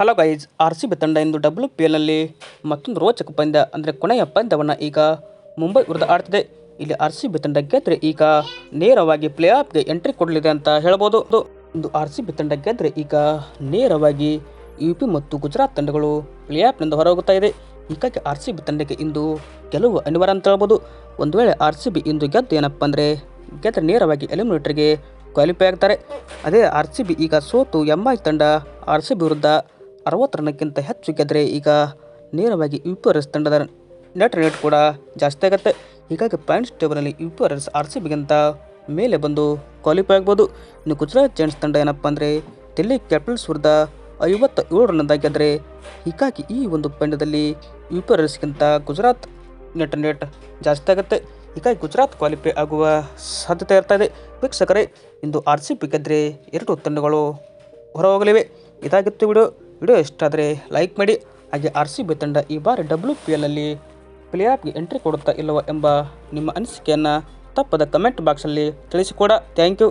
Hello guys, R C B ತಂಡ ಇಂದು W P ಎಲ್ನಲ್ಲಿ ಮತ್ತೊಂದು ರೋಚಕ ಪಂದ್ಯ, ಅಂದರೆ ಕೊನೆಯ ಪಂದ್ಯವನ್ನು ಈಗ ಮುಂಬೈ ವಿರುದ್ಧ ಆಡ್ತಿದೆ. ಇಲ್ಲಿ ಆರ್ ಸಿ ಬಿ ತಂಡ ಗೆದ್ರೆ ಈಗ ನೇರವಾಗಿ ಪ್ಲೇ ಆಫ್ಗೆ ಎಂಟ್ರಿ ಕೊಡಲಿದೆ ಅಂತ ಹೇಳ್ಬೋದು. ಇಂದು ಆರ್ ಸಿ ಬಿ ತಂಡ ಗೆದ್ರೆ ಈಗ ನೇರವಾಗಿ ಯು ಪಿ ಮತ್ತು ಗುಜರಾತ್ ತಂಡಗಳು ಪ್ಲೇ ಆಫ್ನಿಂದ ಹೊರಹೋಗುತ್ತಾ ಇದೆ. ಹೀಗಾಗಿ ಆರ್ ಸಿ ಬಿ ತಂಡಕ್ಕೆ ಇಂದು ಗೆಲುವು ಅನಿವಾರ್ಯ ಅಂತ ಹೇಳ್ಬೋದು. ಒಂದು ವೇಳೆ ಆರ್ ಸಿ ಬಿ ಇಂದು ಗೆದ್ದು ಏನಪ್ಪ ಅಂದರೆ ಗೆದ್ರೆ ನೇರವಾಗಿ ಎಲಿಮಿನೇಟರ್ಗೆ ಕ್ವಾಲಿಫೈ ಆಗ್ತಾರೆ. ಅದೇ ಆರ್ ಸಿ ಬಿ ಈಗ ಸೋತು ಎಂ ಐ ತಂಡ ಆರ್ ಸಿ ಬಿ ವಿರುದ್ಧ ಅರವತ್ತು ರನ್ನಕ್ಕಿಂತ ಹೆಚ್ಚು ಗೆದ್ದರೆ ಈಗ ನೇರವಾಗಿ ಯು ಪಿ ಆರ್ ಎಸ್ ತಂಡದ ನೆಟ್ ರೇಟ್ ಕೂಡ ಜಾಸ್ತಿ ಆಗುತ್ತೆ. ಹೀಗಾಗಿ points ಟೇಬಲಲ್ಲಿ U P R S R C ಬಿಗಿಂತ ಮೇಲೆ ಬಂದು ಕ್ವಾಲಿಫೈ ಆಗ್ಬೋದು. ಇನ್ನು ಗುಜರಾತ್ ಜೈಂಟ್ಸ್ ತಂಡ ಏನಪ್ಪ ಅಂದರೆ ಡೆಲ್ಲಿ ಕ್ಯಾಪಿಟಲ್ಸ್ ವಿರುದ್ಧ ಐವತ್ತ ಏಳು ರನ್ನಿಂದ ಗೆದ್ದರೆ ಹೀಗಾಗಿ ಈ ಒಂದು ಪಂದ್ಯದಲ್ಲಿ ಯು ಪಿ ಆರ್ ಎಸ್ಗಿಂತ ಗುಜರಾತ್ ನೆಟ್ ನೆಟ್ ಜಾಸ್ತಿ ಆಗುತ್ತೆ. ಹೀಗಾಗಿ ಗುಜರಾತ್ ಕ್ವಾಲಿಫೈ ಆಗುವ ಸಾಧ್ಯತೆ ಇರ್ತಾ ಇದೆ. ವೀಕ್ಷಕರೇ, ಇಂದು ಆರ್ ಸಿ ಬಿ ಗೆದ್ದರೆ ಎರಡು ತಂಡಗಳು ಹೊರಹೋಗಲಿವೆ. ಇದಾಗಿತ್ತು ವಿಡಿಯೋ. ವಿಡಿಯೋ ಇಷ್ಟ ಆದರೆ ಲೈಕ್ ಮಾಡಿ. ಹಾಗೆ ಆರ್ ಸಿ ಬಿ ತಂಡ ಈ ಬಾರಿ ಡಬ್ಲ್ಯೂ ಪಿ ಎಲ್ಲಲ್ಲಿ ಪ್ಲೇ ಆಫ್ಗೆ ಎಂಟ್ರಿ ಕೊಡುತ್ತಾ ಇಲ್ಲವೋ ಎಂಬ ನಿಮ್ಮ ಅನಿಸಿಕೆಯನ್ನು ತಪ್ಪದ ಕಮೆಂಟ್ ಬಾಕ್ಸಲ್ಲಿ ತಿಳಿಸಿಕೊಡ. Thank you